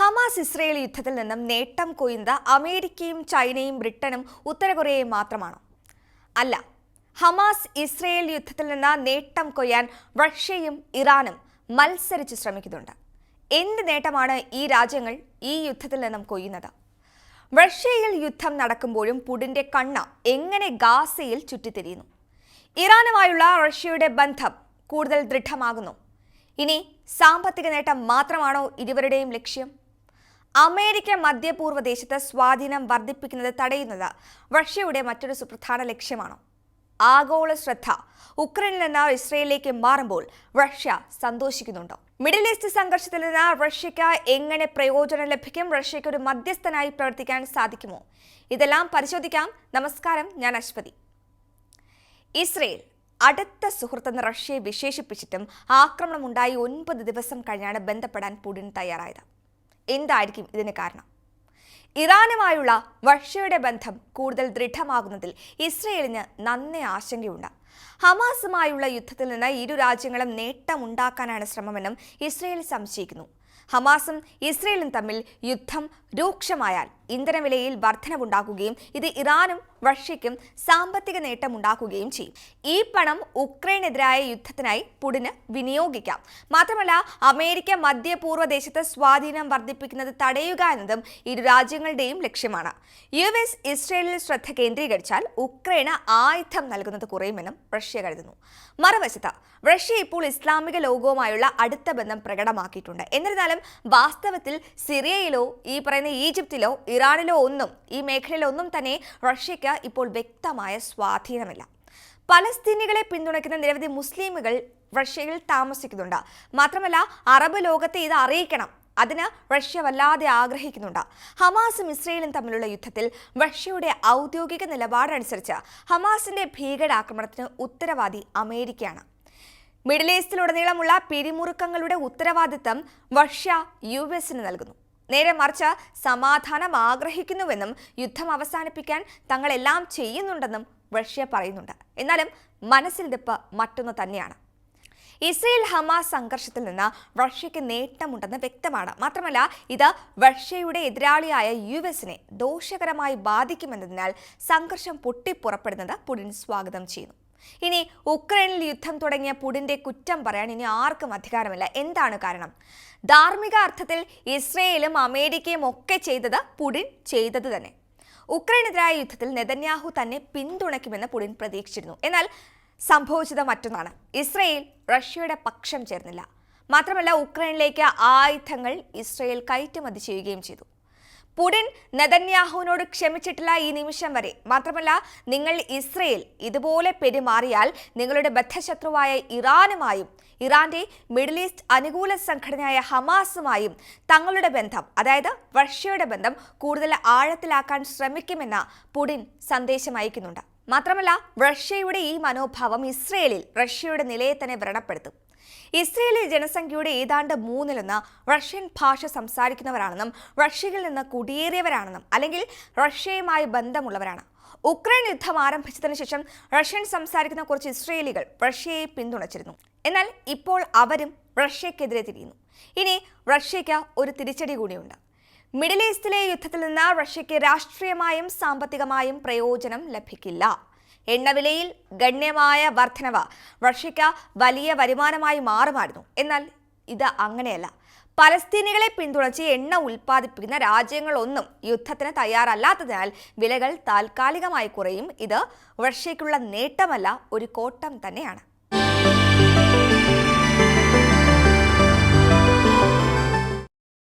Hamas Israel യുദ്ധത്തിൽ നിന്നും നേട്ടം കൊയ്യുന്നത് അമേരിക്കയും ചൈനയും ബ്രിട്ടനും ഉത്തരകൊറിയയും മാത്രമാണോ? അല്ല ഹമാസ് ഇസ്രയേൽ യുദ്ധത്തിൽ നിന്ന് നേട്ടം കൊയ്യാൻ റഷ്യയും ഇറാനും മത്സരിച്ച് ശ്രമിക്കുന്നുണ്ട്. എന്ത് നേട്ടമാണ് ഈ രാജ്യങ്ങൾ ഈ യുദ്ധത്തിൽ നിന്നും കൊയ്യുന്നത്? റഷ്യയിൽ യുദ്ധം നടക്കുമ്പോഴും പുടിന്റെ കണ്ണ എങ്ങനെ ഗാസയിൽ ചുറ്റിത്തിരിയുന്നു? ഇറാനുമായുള്ള റഷ്യയുടെ ബന്ധം കൂടുതൽ ദൃഢമാകുന്നു. ഇനി സാമ്പത്തിക നേട്ടം മാത്രമാണോ ഇരുവരുടെയും ലക്ഷ്യം? അമേരിക്ക മധ്യപൂർവ ദേശത്ത് സ്വാധീനം വർദ്ധിപ്പിക്കുന്നത് തടയുന്നത് റഷ്യയുടെ മറ്റൊരു സുപ്രധാന ലക്ഷ്യമാണ്. ആഗോള ശ്രദ്ധ ഉക്രൈനിൽ നിന്ന് ഇസ്രയേലിലേക്ക് മാറുമ്പോൾ റഷ്യ സന്തോഷിക്കുന്നുണ്ടോ? മിഡിൽ ഈസ്റ്റ് സംഘർഷത്തിൽ നിന്ന് റഷ്യക്ക് എങ്ങനെ പ്രയോജനം ലഭിക്കും? റഷ്യയ്ക്ക് ഒരു മധ്യസ്ഥനായി പ്രവർത്തിക്കാൻ സാധിക്കുമോ? ഇതെല്ലാം പരിശോധിക്കാം. നമസ്കാരം. ഞാൻ അശ്വതി. ഇസ്രയേൽ അടുത്ത സുഹൃത്തെന്ന് റഷ്യയെ വിശേഷിപ്പിച്ചിട്ടും ആക്രമണമുണ്ടായി ഒൻപത് ദിവസം കഴിഞ്ഞാണ് ബന്ധപ്പെടാൻ പുടിൻ തയ്യാറായത്. എന്തായിരിക്കും ഇതിന് കാരണം? ഇറാനുമായുള്ള റഷ്യയുടെ ബന്ധം കൂടുതൽ ദൃഢമാകുന്നതിൽ ഇസ്രയേലിന് നന്നേ ആശങ്കയുണ്ട്. ഹമാസുമായുള്ള യുദ്ധത്തിൽ നിന്ന് ഇരു രാജ്യങ്ങളും നേട്ടമുണ്ടാക്കാനാണ് ശ്രമമെന്നും ഇസ്രയേൽ സംശയിക്കുന്നു. ഹമാസും ഇസ്രയേലും തമ്മിൽ യുദ്ധം രൂക്ഷമായാൽ ഇന്ധനവിലയിൽ വർധനവുണ്ടാക്കുകയും ഇത് ഇറാനും റഷ്യയ്ക്കും സാമ്പത്തിക നേട്ടമുണ്ടാക്കുകയും ചെയ്യും. ഈ പണം ഉക്രൈനെതിരായ യുദ്ധത്തിനായി പുടിന് വിനിയോഗിക്കാം. മാത്രമല്ല അമേരിക്ക മധ്യപൂർവ ദേശത്ത് സ്വാധീനം വർദ്ധിപ്പിക്കുന്നത് തടയുക എന്നതും ഇരു രാജ്യങ്ങളുടെയും ലക്ഷ്യമാണ്. യു എസ് ഇസ്രയേലിൽ ശ്രദ്ധ കേന്ദ്രീകരിച്ചാൽ ഉക്രൈന് ആയുധം നൽകുന്നത് കുറയുമെന്നും റഷ്യ കരുതുന്നു. മറുവശത്ത് റഷ്യ ഇപ്പോൾ ഇസ്ലാമിക ലോകവുമായുള്ള അടുത്ത ബന്ധം പ്രകടമാക്കിയിട്ടുണ്ട്. എന്നിരുന്നാലും വാസ്തവത്തിൽ സിറിയയിലോ ഈ പറയുന്ന ഈജിപ്തിലോ ഇറാനിലോ ഒന്നും ഈ മേഖലയിലൊന്നും തന്നെ റഷ്യയ്ക്ക് ഇപ്പോൾ വ്യക്തമായ സ്വാധീനമില്ല. പലസ്തീനികളെ പിന്തുണയ്ക്കുന്ന നിരവധി മുസ്ലിമുകൾ റഷ്യയിൽ താമസിക്കുന്നുണ്ട്. മാത്രമല്ല അറബ് ലോകത്തെ ഇത് അറിയിക്കണം. അതിന് റഷ്യ വല്ലാതെ ആഗ്രഹിക്കുന്നുണ്ട്. ഹമാസും ഇസ്രയേലും തമ്മിലുള്ള യുദ്ധത്തിൽ റഷ്യയുടെ ഔദ്യോഗിക നിലപാടനുസരിച്ച് ഹമാസിന്റെ ഭീകരാക്രമണത്തിന് ഉത്തരവാദി അമേരിക്കയാണ്. മിഡിൽ ഈസ്റ്റിലുടനീളമുള്ള പിരിമുറുക്കങ്ങളുടെ ഉത്തരവാദിത്തം റഷ്യ യു എസിന് നൽകുന്നു. നേരെ മറിച്ച് സമാധാനം ആഗ്രഹിക്കുന്നുവെന്നും യുദ്ധം അവസാനിപ്പിക്കാൻ തങ്ങളെല്ലാം ചെയ്യുന്നുണ്ടെന്നും റഷ്യ പറയുന്നുണ്ട്. എന്നാലും മനസ്സിൽ ദിപ്പ് മറ്റൊന്ന് തന്നെയാണ്. ഇസ്രയേൽ ഹമാസ് സംഘർഷത്തിൽ നിന്ന് റഷ്യയ്ക്ക് നേട്ടമുണ്ടെന്ന് വ്യക്തമാണ്. മാത്രമല്ല ഇത് റഷ്യയുടെ എതിരാളിയായ യു എസിനെ ദോഷകരമായി ബാധിക്കുമെന്നതിനാൽ സംഘർഷം പൊട്ടിപ്പുറപ്പെടുന്നത് പുടിൻ സ്വാഗതം ചെയ്യുന്നു. ഇനി ഉക്രൈനിൽ യുദ്ധം തുടങ്ങിയ പുടിന്റെ കുറ്റം പറയാൻ ഇനി ആർക്കും അധികാരമില്ല. എന്താണ് കാരണം? ധാർമ്മിക അർത്ഥത്തിൽ ഇസ്രയേലും അമേരിക്കയും ഒക്കെ ചെയ്തത് പുടിൻ ചെയ്തത് തന്നെ. ഉക്രൈനെതിരായ യുദ്ധത്തിൽ നെതന്യാഹു തന്നെ പിന്തുണയ്ക്കുമെന്ന് പുടിൻ പ്രതീക്ഷിച്ചിരുന്നു. എന്നാൽ സംഭവിച്ചത് മറ്റൊന്നാണ്. ഇസ്രയേൽ റഷ്യയുടെ പക്ഷം ചേർന്നില്ല. മാത്രമല്ല ഉക്രൈനിലേക്ക് ആയുധങ്ങൾ ഇസ്രയേൽ കയറ്റുമതി ചെയ്യുകയും ചെയ്തു. പുടിൻ നെതന്യാഹുവിനോട് ക്ഷമിച്ചിട്ടില്ല ഈ നിമിഷം വരെ. മാത്രമല്ല നിങ്ങൾ ഇസ്രയേൽ ഇതുപോലെ പെരുമാറിയാൽ നിങ്ങളുടെ ബദ്ധശത്രുവായ ഇറാനുമായും ഇറാന്റെ മിഡിൽ ഈസ്റ്റ് അനുകൂല സംഘടനയായ ഹമാസുമായും തങ്ങളുടെ ബന്ധം അതായത് റഷ്യയുടെ ബന്ധം കൂടുതൽ ആഴത്തിലാക്കാൻ ശ്രമിക്കുമെന്ന പുടിൻ സന്ദേശം അയക്കുന്നുണ്ട്. മാത്രമല്ല റഷ്യയുടെ ഈ മനോഭാവം ഇസ്രയേലിൽ റഷ്യയുടെ നിലയെ തന്നെ വ്രണപ്പെടുത്തും. ഇസ്രയേലി ജനസംഖ്യയുടെ ഏതാണ്ട് മൂന്നിലൊന്ന് റഷ്യൻ ഭാഷ സംസാരിക്കുന്നവരാണെന്നും റഷ്യയിൽ നിന്ന് കുടിയേറിയവരാണെന്നും അല്ലെങ്കിൽ റഷ്യയുമായി ബന്ധമുള്ളവരാണ്. ഉക്രൈൻ യുദ്ധം ആരംഭിച്ചതിന് ശേഷം റഷ്യൻ സംസാരിക്കുന്ന കുറച്ച് ഇസ്രയേലികൾ റഷ്യയെ പിന്തുണച്ചിരുന്നു. എന്നാൽ ഇപ്പോൾ അവരും റഷ്യക്കെതിരെ തിരിയുന്നു. ഇനി റഷ്യയ്ക്ക് ഒരു തിരിച്ചടി കൂടിയുണ്ട്. മിഡിൽ ഈസ്റ്റിലെ യുദ്ധത്തിൽ നിന്ന് റഷ്യയ്ക്ക് രാഷ്ട്രീയമായും സാമ്പത്തികമായും പ്രയോജനം ലഭിക്കില്ല. എണ്ണവിലയിൽ ഗണ്യമായ വർധനവ് റഷ്യയ്ക്ക് വലിയ വരുമാനമായി മാറുമായിരുന്നു. എന്നാൽ ഇത് അങ്ങനെയല്ല. പലസ്തീനികളെ പിന്തുണച്ച് എണ്ണ ഉൽപ്പാദിപ്പിക്കുന്ന രാജ്യങ്ങളൊന്നും യുദ്ധത്തിന് തയ്യാറല്ലാത്തതിനാൽ വിലകൾ താൽക്കാലികമായി കുറയും. ഇത് റഷ്യയ്ക്കുള്ള നേട്ടമല്ല ഒരു കോട്ടം തന്നെയാണ്.